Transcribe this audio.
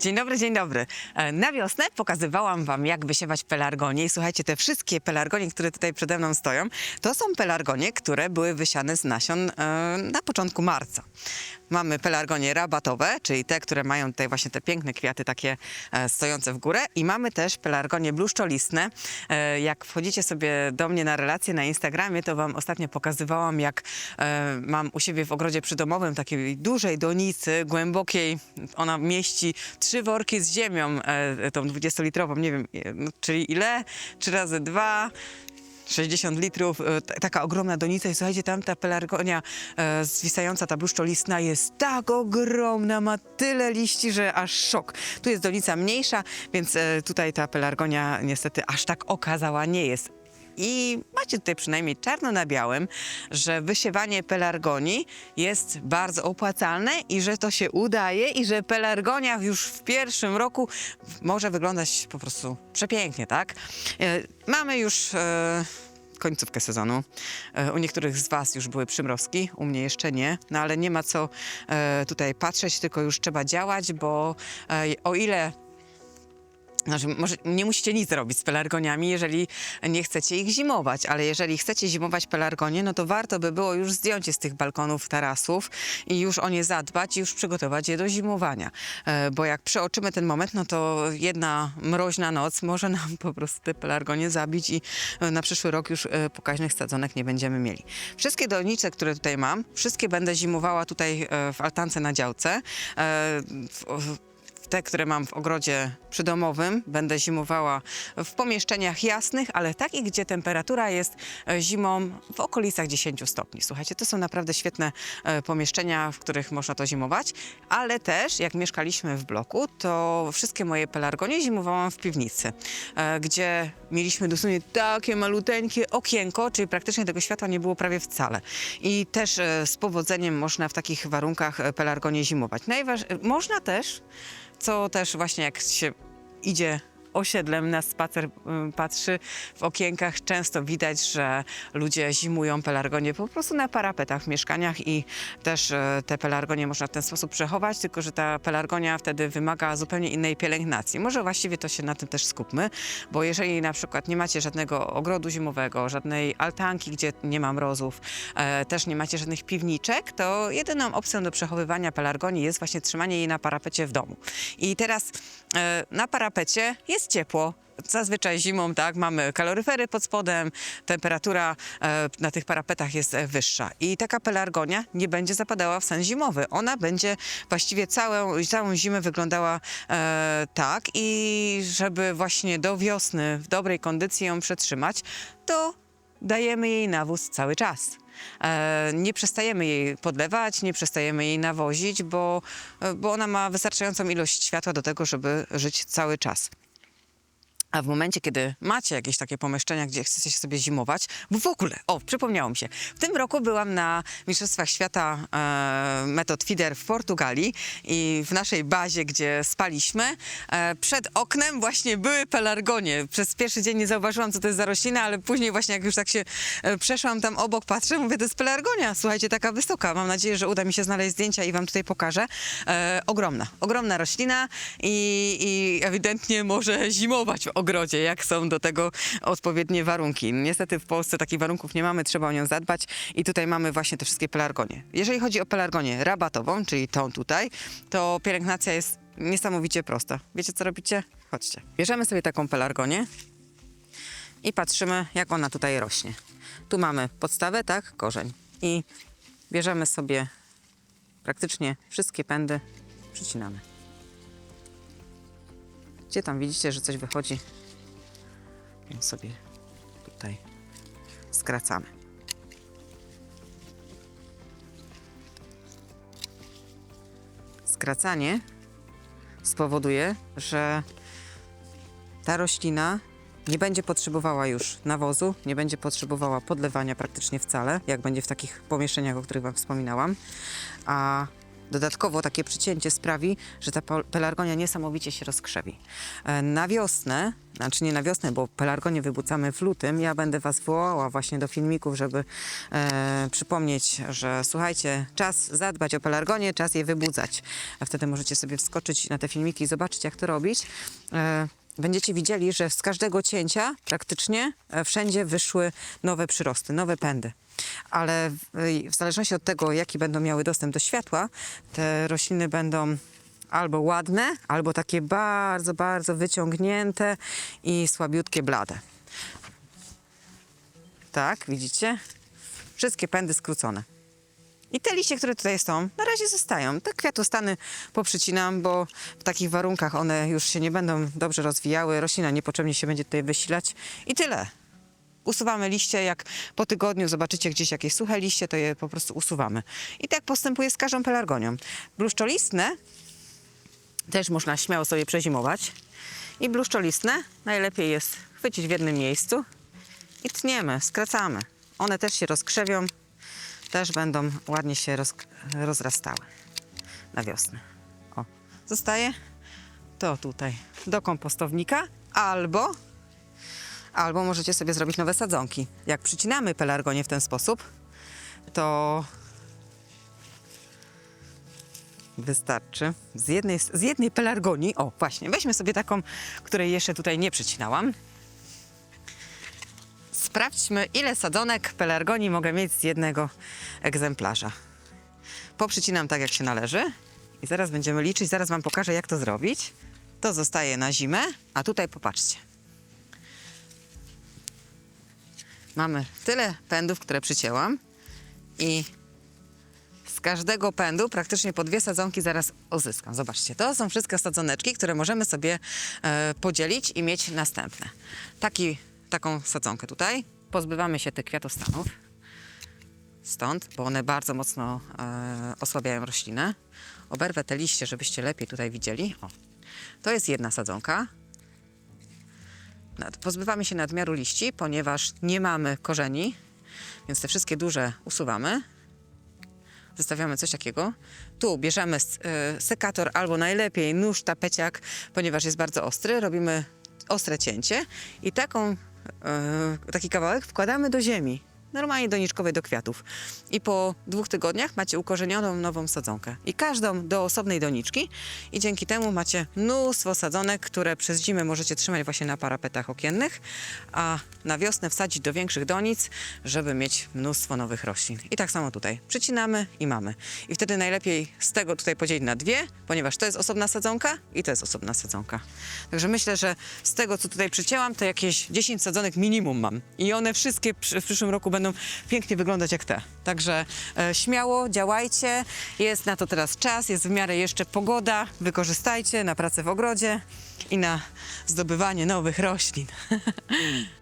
Dzień dobry, dzień dobry. E, Na wiosnę pokazywałam wam, jak wysiewać pelargonie. I słuchajcie, te wszystkie pelargonie, które tutaj przede mną stoją, to są pelargonie, które były wysiane z nasion e, na początku marca. Mamy pelargonie rabatowe, czyli te, które mają tutaj właśnie te piękne kwiaty takie e, stojące w górę. I mamy też pelargonie bluszczolistne. E, Jak wchodzicie sobie do mnie na relacje na Instagramie, to wam ostatnio pokazywałam, jak e, mam u siebie w ogrodzie przydomowym takiej dużej donicy, głębokiej. Ona mieści trzy worki z ziemią, tą 20-litrową, nie wiem, no, czyli ile? Trzy razy dwa. 60 litrów, e, taka ogromna donica i słuchajcie, tam ta pelargonia e, zwisająca, ta bluszczolistna jest tak ogromna, ma tyle liści, że aż szok. Tu jest donica mniejsza, więc e, tutaj ta pelargonia niestety aż tak okazała nie jest. I macie tutaj przynajmniej czarno na białym, że wysiewanie pelargonii jest bardzo opłacalne i że to się udaje i że pelargonia już w pierwszym roku może wyglądać po prostu przepięknie, tak? E, Mamy już e, końcówkę sezonu. E, U niektórych z Was już były przymrozki, u mnie jeszcze nie, no ale nie ma co tutaj patrzeć, tylko już trzeba działać, bo o ile znaczy, może nie musicie nic robić z pelargoniami, jeżeli nie chcecie ich zimować, ale jeżeli chcecie zimować pelargonie, no to warto by było już zdjąć je z tych balkonów, tarasów i już o nie zadbać i już przygotować je do zimowania. E, Bo jak przeoczymy ten moment, no to jedna mroźna noc może nam po prostu te pelargonie zabić i e, na przyszły rok już e, pokaźnych sadzonek nie będziemy mieli. Wszystkie donice, które tutaj mam, wszystkie będę zimowała tutaj w altance na działce. Te, które mam w ogrodzie przydomowym, będę zimowała w pomieszczeniach jasnych, ale takich, gdzie temperatura jest e, zimą w okolicach 10 stopni. Słuchajcie, to są naprawdę świetne e, pomieszczenia, w których można to zimować, ale też jak mieszkaliśmy w bloku, to wszystkie moje pelargonie zimowałam w piwnicy, e, gdzie mieliśmy dosłownie takie maluteńkie okienko, czyli praktycznie tego światła nie było prawie wcale. I też z powodzeniem można w takich warunkach pelargonie zimować. Najważ... Można też co też właśnie jak się idzie osiedlem na spacer y, patrzy w okienkach, często widać, że ludzie zimują pelargonie po prostu na parapetach w mieszkaniach i też e, te pelargonie można w ten sposób przechować, tylko że ta pelargonia wtedy wymaga zupełnie innej pielęgnacji. Może właściwie to się na tym też skupmy, bo jeżeli na przykład nie macie żadnego ogrodu zimowego, żadnej altanki, gdzie nie ma mrozów, e, też nie macie żadnych piwniczek, to jedyną opcją do przechowywania pelargonii jest właśnie trzymanie jej na parapecie w domu. I teraz e, na parapecie jest ciepło. Zazwyczaj zimą, tak, mamy kaloryfery pod spodem, temperatura e, na tych parapetach jest e, wyższa. I taka pelargonia nie będzie zapadała w sen zimowy. Ona będzie właściwie całą, całą zimę wyglądała e, tak i żeby właśnie do wiosny w dobrej kondycji ją przetrzymać, to dajemy jej nawóz cały czas. E, nie przestajemy jej podlewać, nie przestajemy jej nawozić, bo, e, bo ona ma wystarczającą ilość światła do tego, żeby żyć cały czas. A w momencie, kiedy macie jakieś takie pomieszczenia, gdzie chcecie sobie zimować, bo w ogóle, o, przypomniało mi się, w tym roku byłam na Mistrzostwach Świata e, Metod Feeder w Portugalii i w naszej bazie, gdzie spaliśmy, e, przed oknem właśnie były pelargonie. Przez pierwszy dzień nie zauważyłam, co to jest za roślina, ale później właśnie jak już tak się e, przeszłam tam obok, patrzę, mówię, to jest pelargonia, słuchajcie, taka wysoka. Mam nadzieję, że uda mi się znaleźć zdjęcia i wam tutaj pokażę. E, ogromna, ogromna roślina i, i ewidentnie może zimować ogrodzie, jak są do tego odpowiednie warunki. Niestety w Polsce takich warunków nie mamy, trzeba o nią zadbać i tutaj mamy właśnie te wszystkie pelargonie. Jeżeli chodzi o pelargonię rabatową, czyli tą tutaj, to pielęgnacja jest niesamowicie prosta. Wiecie co robicie? Chodźcie. Bierzemy sobie taką pelargonię i patrzymy, jak ona tutaj rośnie. Tu mamy podstawę, tak, korzeń. I bierzemy sobie praktycznie wszystkie pędy, przycinamy. Gdzie tam widzicie, że coś wychodzi, więc sobie. Tutaj skracamy. Skracanie spowoduje, że ta roślina nie będzie potrzebowała już nawozu, nie będzie potrzebowała podlewania praktycznie wcale, jak będzie w takich pomieszczeniach, o których Wam wspominałam, a Dodatkowo takie przycięcie sprawi, że ta pelargonia niesamowicie się rozkrzewi. E, Na wiosnę, znaczy nie na wiosnę, bo pelargonię wybucamy w lutym, ja będę Was wołała właśnie do filmików, żeby e, przypomnieć, że słuchajcie, czas zadbać o pelargonię, czas je wybudzać. A wtedy możecie sobie wskoczyć na te filmiki i zobaczyć, jak to robić. E, Będziecie widzieli, że z każdego cięcia praktycznie e, wszędzie wyszły nowe przyrosty, nowe pędy. Ale w, w zależności od tego, jaki będą miały dostęp do światła, te rośliny będą albo ładne, albo takie bardzo, bardzo wyciągnięte i słabiutkie, blade. Tak, widzicie? Wszystkie pędy skrócone. I te liście, które tutaj są, na razie zostają. Te kwiatostany poprzycinam, bo w takich warunkach one już się nie będą dobrze rozwijały. Roślina niepotrzebnie się będzie tutaj wysilać. I tyle. Usuwamy liście, jak po tygodniu zobaczycie gdzieś jakieś suche liście, to je po prostu usuwamy. I tak postępuje z każdą pelargonią. Bluszczolistne też można śmiało sobie przezimować. I bluszczolistne najlepiej jest chwycić w jednym miejscu i tniemy, skracamy. One też się rozkrzewią, też będą ładnie się roz, rozrastały na wiosnę. O, zostaje to tutaj do kompostownika albo, albo możecie sobie zrobić nowe sadzonki. Jak przycinamy pelargonię w ten sposób, to wystarczy z jednej, z jednej pelargonii, o właśnie, weźmy sobie taką, której jeszcze tutaj nie przycinałam. Sprawdźmy, ile sadzonek pelargonii mogę mieć z jednego egzemplarza. Poprzycinam tak, jak się należy i zaraz będziemy liczyć, zaraz Wam pokażę, jak to zrobić. To zostaje na zimę, a tutaj popatrzcie. Mamy tyle pędów, które przycięłam i z każdego pędu praktycznie po dwie sadzonki zaraz uzyskam. Zobaczcie, to są wszystkie sadzoneczki, które możemy sobie e, podzielić i mieć następne. Taki, taką sadzonkę tutaj. Pozbywamy się tych kwiatostanów. Stąd, bo one bardzo mocno e, osłabiają roślinę. Oberwę te liście, żebyście lepiej tutaj widzieli. O, to jest jedna sadzonka. Nad- Pozbywamy się nadmiaru liści, ponieważ nie mamy korzeni, więc te wszystkie duże usuwamy zostawiamy coś takiego. Tu bierzemy y, sekator albo najlepiej nóż tapeciak, ponieważ jest bardzo ostry. Robimy ostre cięcie i taką, taki kawałek wkładamy do ziemi. Normalnie doniczkowej do kwiatów. I po dwóch tygodniach macie ukorzenioną nową sadzonkę. I każdą do osobnej doniczki. I dzięki temu macie mnóstwo sadzonek, które przez zimę możecie trzymać właśnie na parapetach okiennych, a na wiosnę wsadzić do większych donic, żeby mieć mnóstwo nowych roślin. I tak samo tutaj. Przycinamy i mamy. I wtedy najlepiej z tego tutaj podzielić na dwie, ponieważ to jest osobna sadzonka i to jest osobna sadzonka. Także myślę, że z tego, co tutaj przycięłam, to jakieś 10 sadzonek minimum mam. I one wszystkie w przyszłym roku będą pięknie wyglądać jak te. Także e, śmiało działajcie. Jest na to teraz czas, jest w miarę jeszcze pogoda. Wykorzystajcie na pracę w ogrodzie i na zdobywanie nowych roślin.